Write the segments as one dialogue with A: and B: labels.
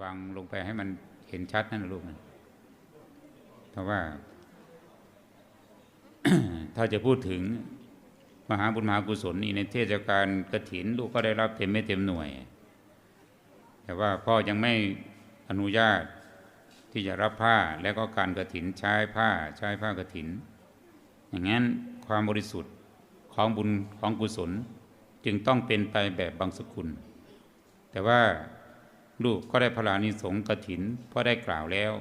A: วางลงไปให้มันเห็นชัดนั่นลูกนะเพราะว่า ถ้าจะพูดถึงมหาบุญมหากุศลนี่ในเทศกาลกฐินลูกก็ได้รับเต็มไม่เต็มหน่วย แต่ว่าพ่อยังไม่อนุญาตที่จะรับผ้าและก็การกฐินใช้ผ้าใช้ผ้ากฐิน อย่างนั้นความบริสุทธิ์ของบุญของกุศล จึงต้องเป็นไปแบบบางสกุล แต่ว่า ลูกก็ได้พระลานิสงส์กฐินเพราะได้กล่าวแล้ว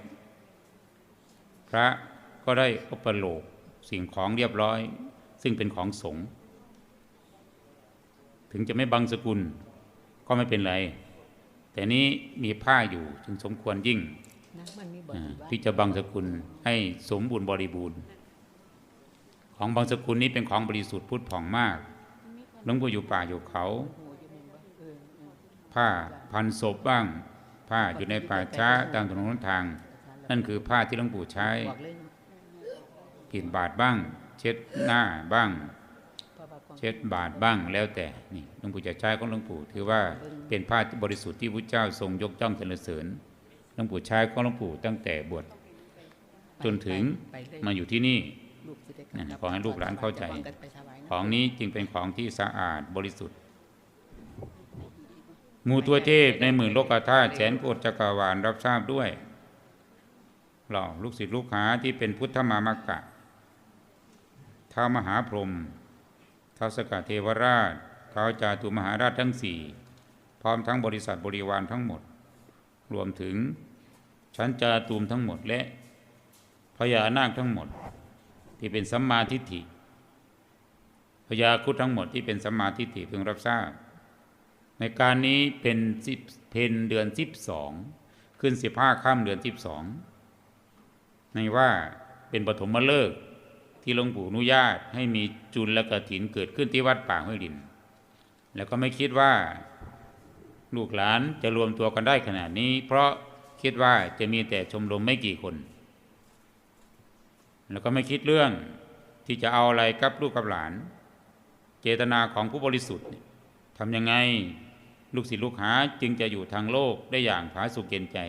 A: พระก็ได้อุปโลกสิ่งของเรียบร้อย ซึ่งเป็นของสงฆ์ถึงจะไม่บังสกุลก็ไม่เป็นไร แต่นี้มีผ้าอยู่จึงสมควรยิ่ง
B: นะมันมีบ
A: อ่า
B: ริวาร
A: ที่จะบังสกุลให้สมบูรณ์บริบูรณ์ ของบางสกุลนี้เป็นของบริสุทธิ์พุทธผ่องมากหลวงปู่อยู่ป่าอยู่เขา ผ้าพันศพบ้าง ผ้าอยู่ในป่าช้าตามถนนทาง นั่นคือผ้าที่หลวงปู่ใช้
B: กเลยน
A: บาทบ้าง เช็ดหน้าบ้าง เช็ดบาทบ้างแล้วแต่นี่หลวงปู่จะใช้ของหลวงปู่ถือว่าเป็นผ้าบริสุทธิ์ที่พระเจ้าทรงยกย่องสรรเสริญหลวงปู่ใช้ของหลวงปู่ตั้งแต่บวชจนถึงมาอยู่ที่นี่ขอให้ลูกหลานเข้าใจ ของนี้จึงเป็นของที่สะอาดบริสุทธิ์ มูตัวเทพในหมื่นโลกธาตุแสนโกฏจักรวาลรับทราบด้วยเราลูกศิษย์ลูกหาที่เป็นพุทธมามกะท้ามหาพรหมท้าสกเทวราชท้าวจาตุมหาราชทั้งสี่พร้อมทั้งบริษัทบริวารทั้งหมด รวมถึงชั้นจาตุมทั้งหมดและพญานาคทั้งหมดที่เป็นสัมมาทิฏฐิพญาคุดทั้งหมดที่เป็นสัมมาทิฏฐิเพึงรับทราบ ในการนี้เป็นสิบเพนเดือนสิบสองขึ้นสิบห้าค่ำเดือนสิบสองในว่าเป็นปฐมฤกษ์ที่หลวงปู่อนุญาตให้มีจุลและกระถินเกิดขึ้นที่วัดป่าห้วยดิน แล้วก็ไม่คิดว่าลูกหลานจะรวมตัวกันได้ขนาดนี้ เพราะคิดว่าจะมีแต่ชมรมไม่กี่คน แล้วก็ไม่คิดเรื่องที่จะเอาอะไรกับลูกกับหลาน เจตนาของผู้บริสุทธิ์ทำยังไง ลูกศิษย์ลูกหาจึงจะอยู่ทางโลกได้อย่างผาสุกเกณฑ์ใจ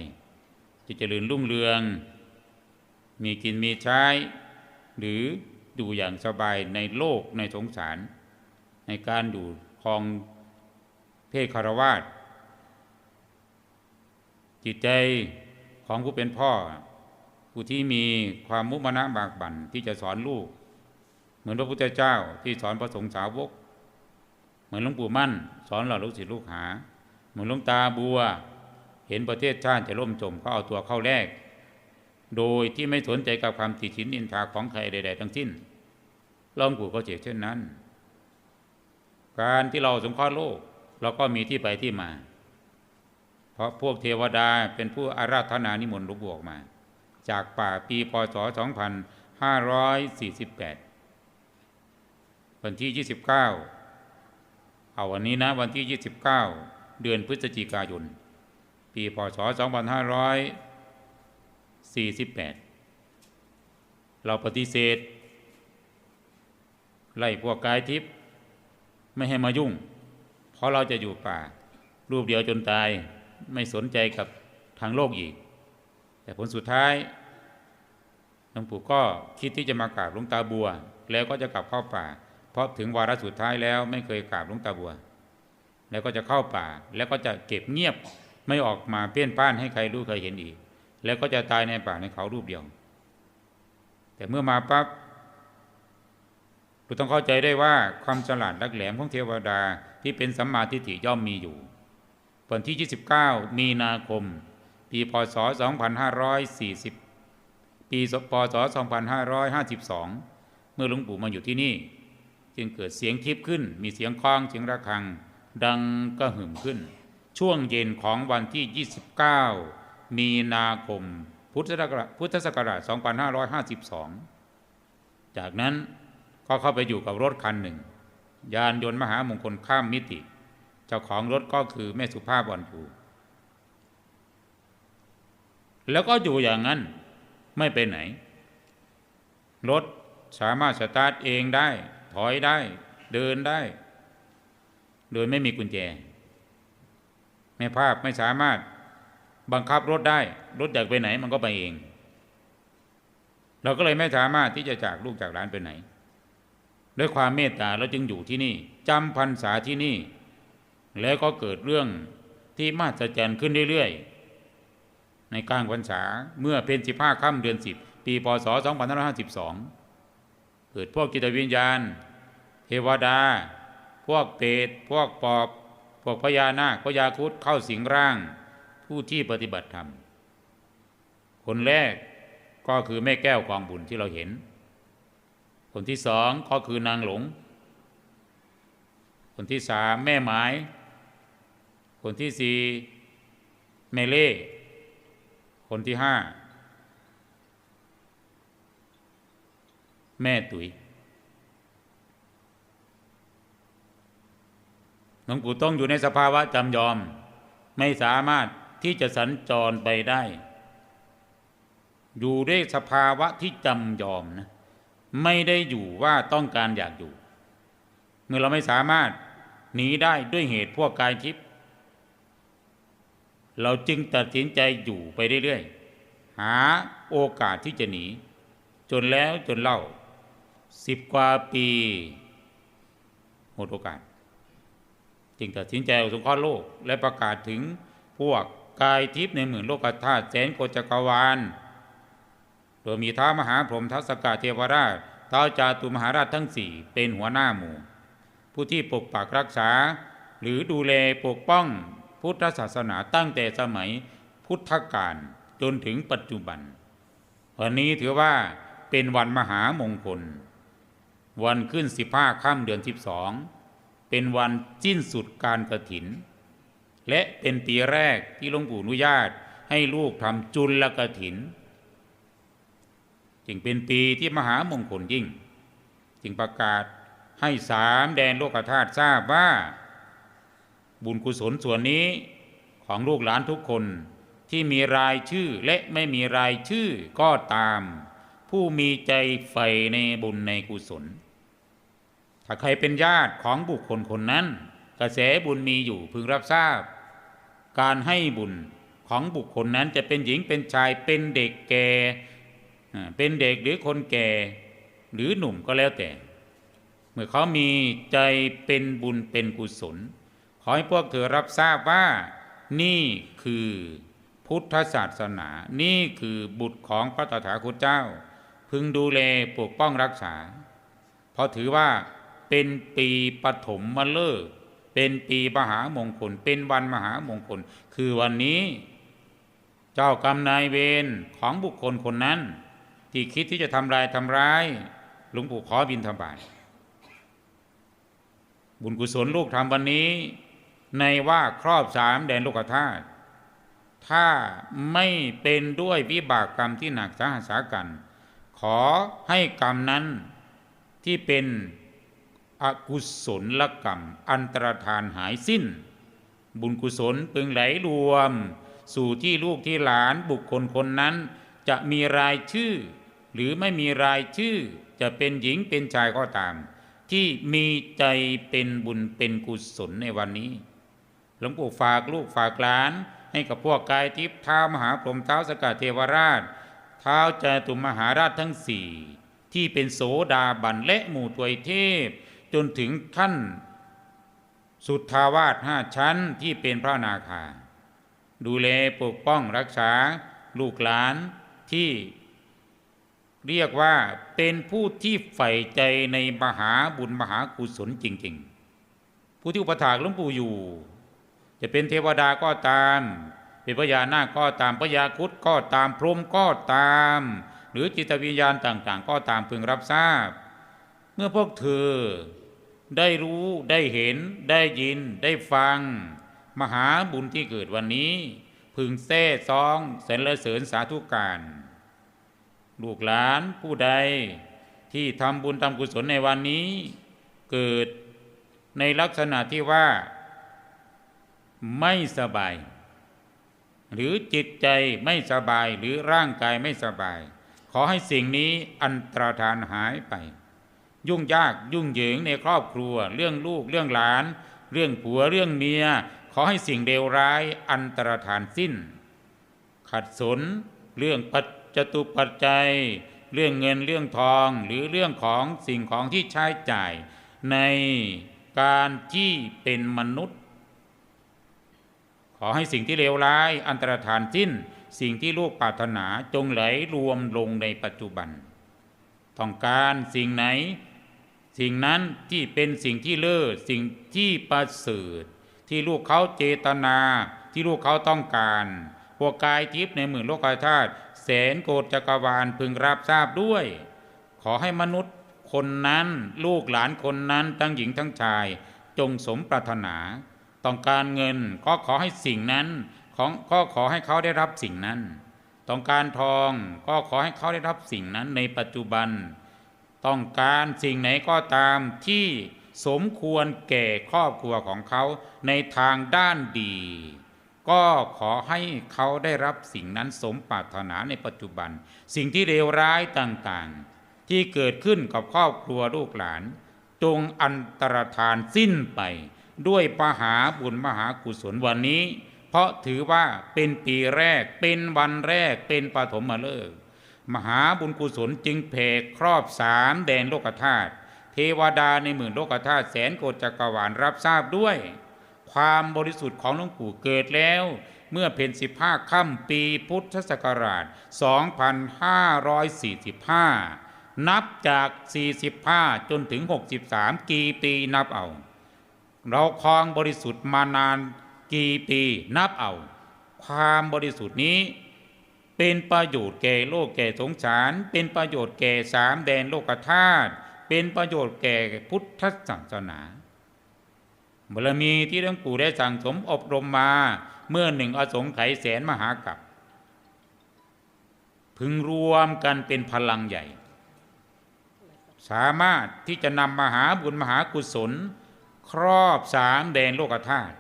A: จะเจริญรุ่งเรือง มีกินมีใช้ หรืออยู่อย่างสบายในโลกในสงสาร ในการอยู่ครองเพศคารวาสจิตใจของผู้เป็นพ่อ ผู้ที่มีความมุมานะบากบั่นที่จะสอนลูก เหมือนพระพุทธเจ้าที่สอนพระสงฆ์สาวก มือนหลวงปู่มั่น สอนเราลูกศิษย์ลูกหา เหมือนหลวงตาบัว เห็นประเทศชาติจะล่มจมก็เอาตัวเข้าแลกโดยที่ไม่สนใจกับความติฉินนินทาของใครใด ๆ ทั้งสิ้นหลวงปู่ก็เจเช่นนั้น การที่เราสงเคราะห์โลกเราก็มีที่ไปที่มา เพราะพวกเทวดาเป็นผู้อาราธนานิมนต์หลวงปู่ออกมา จากป่าปีพศ 2548 วันที่ 29 เอาวันนี้นะวันที่ 29 เดือนพฤศจิกายน ปีพศ 2548 เราปฏิเสธ ไล่พวกกายทิพย์ไม่ให้มายุ่ง เพราะเราจะอยู่ป่า รูปเดียวจนตายไม่สนใจกับทางโลกอีก แต่ผลสุดท้ายหลวงปู่ก็คิดที่จะมากราบหลวงตาบัว แล้วก็จะกลับเข้าป่า เพราะถึงวาระสุดท้ายแล้วไม่เคยกราบหลวงตาบัว แล้วก็จะเข้าป่า แล้วก็จะเก็บเงียบไม่ออกมาเปี้ยนป้านให้ใครรู้เคยเห็นอีก แล้วก็จะตายในป่าในเขารูปเดียว แต่เมื่อมาปั๊บเราต้องเข้าใจได้ว่าความฉลาดลักแหลมของเทวดาที่เป็นสัมมาทิฏฐิย่อมมีอยู่วันที่ 29 มีนาคม ปีพศ 2540 ปีพศ 2552 เมื่อหลวงปู่มาอยู่ที่นี่ จึงเกิดเสียงทิพย์ขึ้น มีเสียงคล้องเสียงระฆัง ดังก็หึ่มขึ้น ช่วงเย็นของวันที่ 29 มีนาคมพุทธศักราชพุทธศักราช 2552 จากนั้นก็เข้าไปอยู่กับรถคันหนึ่ง ยานยนต์มหามงคลข้ามมิติ เจ้าของรถก็คือแม่สุภาพวันภูแล้วก็อยู่อย่างนั้นไม่ไปไหน รถสามารถสตาร์ทเองได้ ถอยได้ เดินได้ โดยไม่มีกุญแจแม่ภาพไม่สามารถบังคับรถได้ รถอยากไปไหนมันก็ไปเอง เราก็เลยไม่สามารถที่จะจากลูกจากหลานไปไหน ด้วยความเมตตาเราจึงอยู่ที่นี่จำพรรษาที่นี่ แล้วก็เกิดเรื่องที่มหัศจรรย์ขึ้นเรื่อยๆ ในกลางพรรษาเมื่อเป็นสิบห้าค่ำเดือนสิบปีพศ2552 เกิดพวกจิตวิญญาณ เทวดา พวกเปรตพวกปอบ พวกพญานาคพญาครุดเข้าสิงร่าง ผู้ที่ปฏิบัติธรรม คนแรกก็คือแม่แก้วกองบุญที่เราเห็น คนที่สองก็คือนางหลง คนที่สามแม่หมาย คนที่สี่แม่เล่ คนที่ห้า แม่ตุ๋ยหลวงปู่ต้องอยู่ในสภาวะจำยอม ไม่สามารถที่จะสัญจรไปได้ อยู่ด้วยสภาวะที่จำยอมนะไม่ได้อยู่ว่าต้องการอยากอยู่ เมื่อเราไม่สามารถหนีได้ด้วยเหตุพวกกายทิพย์เราจึงตัดสินใจอยู่ไปเรื่อยๆ หาโอกาสที่จะหนี จนแล้วจนเล่า สิบกว่าปีหมดโอกาส จึงตัดสินใจออกสงเคราะห์โลก และประกาศถึงพวกกายทิพย์ในหมื่นโลกธาตุแสนโกจักรวาล โดยมีท้ามหาพรหมทัศกาเทวราชท้าวจาตุมหาราชทั้งสี่เป็นหัวหน้าหมู่ ผู้ที่ปกปักรักษา หรือดูแลปกป้องพุทธศาสนาตั้งแต่สมัยพุทธกาลจนถึงปัจจุบัน วันนี้ถือว่าเป็นวันมหามงคล วันขึ้นสิบห้าค่ำเดือนสิบสองเป็นวันสิ้นสุดการกระถิน และเป็นปีแรกที่หลวงปู่อนุญาตให้ลูกทำจุลกระถิน จึงเป็นปีที่มหามงคลยิ่ง จึงประกาศให้สามแดนโลกธาตุทราบว่า บุญกุศลส่วนนี้ของลูกหลานทุกคนที่มีรายชื่อและไม่มีรายชื่อก็ตาม ผู้มีใจใฝ่ในบุญในกุศล ถ้าใครเป็นญาติของบุคคลคนนั้น กระแสบุญมีอยู่พึงรับทราบ การให้บุญของบุคคลนั้นจะเป็นหญิงเป็นชายเป็นเด็กแก่เป็นเด็กหรือคนแก่ หรือหนุ่มก็แล้วแต่ เมื่อเขามีใจเป็นบุญเป็นกุศล ขอให้พวกเธอรับทราบว่า นี่คือพุทธศาสนา นี่คือบุตรของพระตถาคตเจ้า พึงดูแลปกป้องรักษา เพราะถือว่าเป็นปีปฐมมฤกษ์เป็นปีมหามงคล เป็นวันมหามงคล คือวันนี้ เจ้ากรรมนายเวรของบุคคลคนนั้น ที่คิดที่จะทำลายทำร้าย หลวงปู่ขอบินธบาตบุญกุศลลูกทำวันนี้ ในว่าครอบสามแดนโลกธาตุถ้าไม่เป็นด้วยวิบากกรรมที่หนักสาหัสากัน ขอให้กรรมนั้นที่เป็นอกุศลกรรม อันตรธานหายสิ้น บุญกุศลพึงไหลรวม สู่ที่ลูกที่หลานบุคคลคนนั้น จะมีรายชื่อ หรือไม่มีรายชื่อ จะเป็นหญิงเป็นชายก็ตาม ที่มีใจเป็นบุญเป็นกุศลในวันนี้หลวงปู่ฝากลูกฝากหลาน ให้กับพวกกายทิพย์เท้ามหาพรหมเท้าสกัดเทวราช ท้าวจตุมหาราชทั้งสี่ที่เป็นโสดาบันและหมู่ถวยเทพ จนถึงขั้น สุทธาวาสห้าชั้นที่เป็นพระนาคา ดูแลปกป้องรักษาลูกหลานที่เรียกว่าเป็นผู้ที่ใฝ่ใจในมหาบุญมหากุศลจริง ๆ ผู้ที่อุปถากหลวงปู่อยู่ จะเป็นเทวดาก็ตาม เป็นพญานาคก็ตามพญาคุดก็ตามพรหมก็ตาม หรือจิตวิญญาณต่างๆ ก็ตามพึงรับทราบ เมื่อพวกเธอได้รู้ได้เห็นได้ยินได้ฟัง มหาบุญที่เกิดวันนี้ พึงแท้ซองสรรเสริญสาธุการ ลูกหลานผู้ใดที่ทำบุญทำกุศลในวันนี้ เกิดในลักษณะที่ว่า ไม่สบาย หรือจิตใจไม่สบายหรือร่างกายไม่สบาย ขอให้สิ่งนี้อันตรธานหายไป ยุ่งยากยุ่งเหยิงในครอบครัว เรื่องลูกเรื่องหลาน เรื่องผัวเรื่องเมีย ขอให้สิ่งเลวร้ายอันตรธานสิ้น ขัดสน เรื่องปัจจตุปัจจัย เรื่องเงินเรื่องทองหรือเรื่องของสิ่งของที่ใช้จ่ายในการที่เป็นมนุษย์ อให้สิ่งที่เลวร้ายอันตรธานสิ้น สิ่งที่ลูกปรารถนาจงไหลรวมลงในปัจจุบัน ต้องการสิ่งไหน สิ่งนั้นที่เป็นสิ่งที่เลิศสิ่งที่ประเสริฐที่ลูกเขาเจตนาที่ลูกเขาต้องการพวกกายทิพย์ในหมื่นโลกธาตุแสนโกฏจักรวาลพึงรับทราบด้วย ขอให้มนุษย์คนนั้น ลูกหลานคนนั้นทั้งหญิงทั้งชาย จงสมปรารถนา ต้องการเงินก็ขอให้สิ่งนั้นของก็ขอให้เขาได้รับสิ่งนั้น ต้องการทองก็ขอให้เขาได้รับสิ่งนั้นในปัจจุบัน ต้องการสิ่งไหนก็ตามที่สมควรแก่ครอบครัวของเขาในทางด้านดี ก็ขอให้เขาได้รับสิ่งนั้นสมปรารถนาในปัจจุบัน สิ่งที่เลวร้ายต่างๆ ที่เกิดขึ้นกับครอบครัวลูกหลาน จงอันตรธานสิ้นไป ด้วยมหาบุญมหากุศลวันนี้ เพราะถือว่าเป็นปีแรกเป็นวันแรกเป็นปฐมฤกษ์มหาบุญกุศลจึงแผ่ครอบสามแดนโลกธาตุเทวดาในหมื่นโลกธาตุแสนโกฏจักรวาลรับทราบด้วย ความบริสุทธิ์ของหลวงปู่เกิดแล้ว เมื่อเพ็ญสิบห้าค่ำปีพุทธศักราช 2545 นับจาก 45 จนถึง 63 กี่ปีนับเอา เราคลองบริสุทธิ์มานานกี่ปีนับเอา ความบริสุทธิ์นี้ เป็นประโยชน์แก่โลกแก่สงสาร เป็นประโยชน์แก่สามแดนโลกธาตุเป็นประโยชน์แก่พุทธศาสนาบารมีที่หลวงปู่ได้สั่งสมอบรมมาเมื่อหนึ่งอสงไขยแสนมหากับ พึงรวมกันเป็นพลังใหญ่ สามารถที่จะนำมหาบุญมหากุศล ครอบสามแดนโลกธาตุ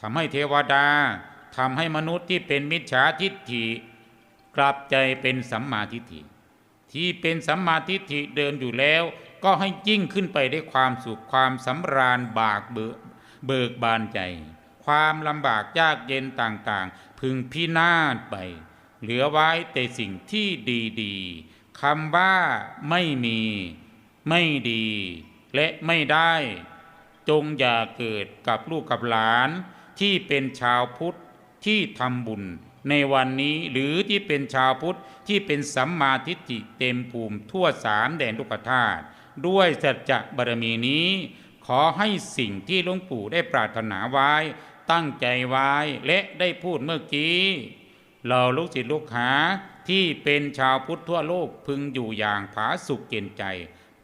A: ทำให้เทวดาทำให้มนุษย์ที่เป็นมิจฉาทิฏฐิกลับใจเป็นสัมมาทิฏฐิ ที่เป็นสัมมาทิฏฐิเดินอยู่แล้ว ก็ให้ยิ่งขึ้นไปได้วยความสุขความสำราญบากเบิกเบิกบานใจ ความลำบากยากเย็นต่างๆ พึงพินาศไป เหลือไว้แต่สิ่งที่ดีๆคำว่าไม่มี ไม่ดี และไม่ได้ จงอย่าเกิดกับลูกกับหลานที่เป็นชาวพุทธที่ทำบุญในวันนี้หรือที่เป็นชาวพุทธที่เป็นสัมมาทิฏฐิเต็มภูมิทั่วสามแดนลูกธาตุด้วยสัจจะบารมีนี้ ขอให้สิ่งที่หลวงปู่ได้ปรารถนาไว้ ตั้งใจไว้และได้พูดเมื่อกี้เราลูกศิษย์ลูกหาที่เป็นชาวพุทธทั่วโลกพึงอยู่อย่างผาสุกเกณฑ์ใจ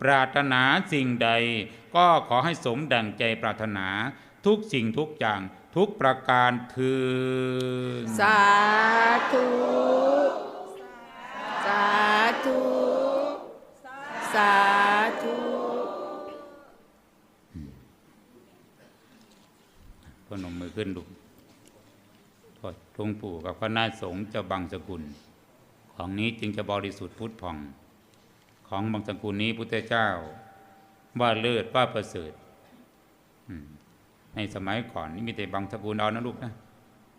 A: ปรารถนาสิ่งใด ก็ขอให้สมดังใจปรารถนาทุกสิ่งทุกอย่างทุกประการถือ
B: สาธุสาธุสาธุ
A: พนมมือขึ้นดูทอดหลวงปู่กับคณะสงฆ์จะบังสกุล ของนี้จึงจะบริสุทธิ์พุทธผ่อง ของบางสกุลนี้พุทธเจ้า ว่าเลิศว่าประเสริฐในสมัยก่อนนี่มีแต่บางสกุลเอานะลูกนะ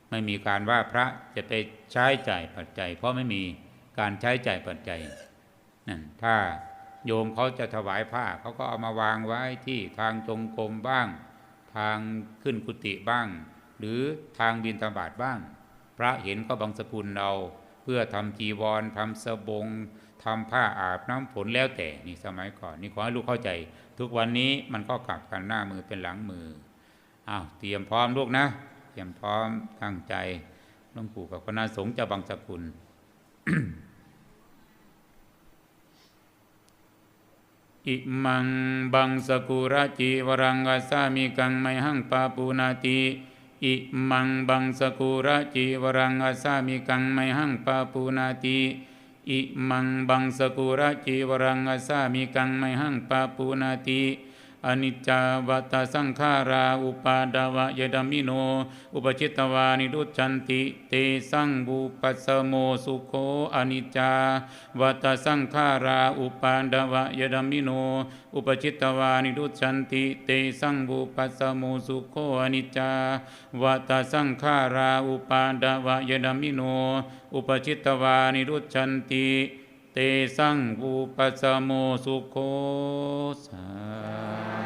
A: ไม่มีการว่าพระจะไปใช้จ่ายปัจจัย เพราะไม่มีการใช้จ่ายปัจจัยนั่นถ้าโยมเขาจะถวายผ้าเขาก็เอามาวางไว้ที่ทางจงกรมบ้าง ทางขึ้นกุฏิบ้าง หรือทางบินธบาตบ้าง พระเห็นก็บังสกุลเราเพื่อทำจีวรทำสบง ทำผ้าอาบน้ำฝนแล้วแต่นี่สมัยก่อน นี่ขอให้ลูกเข้าใจ ทุกวันนี้มันก็กลับกันหน้ามือเป็นหลังมืออ้าวเตรียมพร้อมลูกนะ เตรียมพร้อมตั้งใจหลวงปู่กับคณะสงฆ์จะบังสกุลอิมังบังสกุระจิวรังกัสามิกังไมหังปาปูนาติอิมังบังสกุระจิวรังกัสสามิกังไมหังปาปูนาติ อิมังบังสกุระจิวรังอาสามิกังไมหังปาปูนาติ อนิจจาวัตสังขาราอุปาดาวะยดามิโน อุปชิตวานิรุจันติเตสังบุปัสโมสุโคอนิจจาวัตสังขาราอุปาดาวะยดามิโน อุปชิตวานิรุจันติเตสังบุปัสโมสุโคอนิจจาวัตสังขาราอุปาดาวะยดามิโน อุปชิตวานิรุจันติ เตสังบุปัสสโมสุโคสา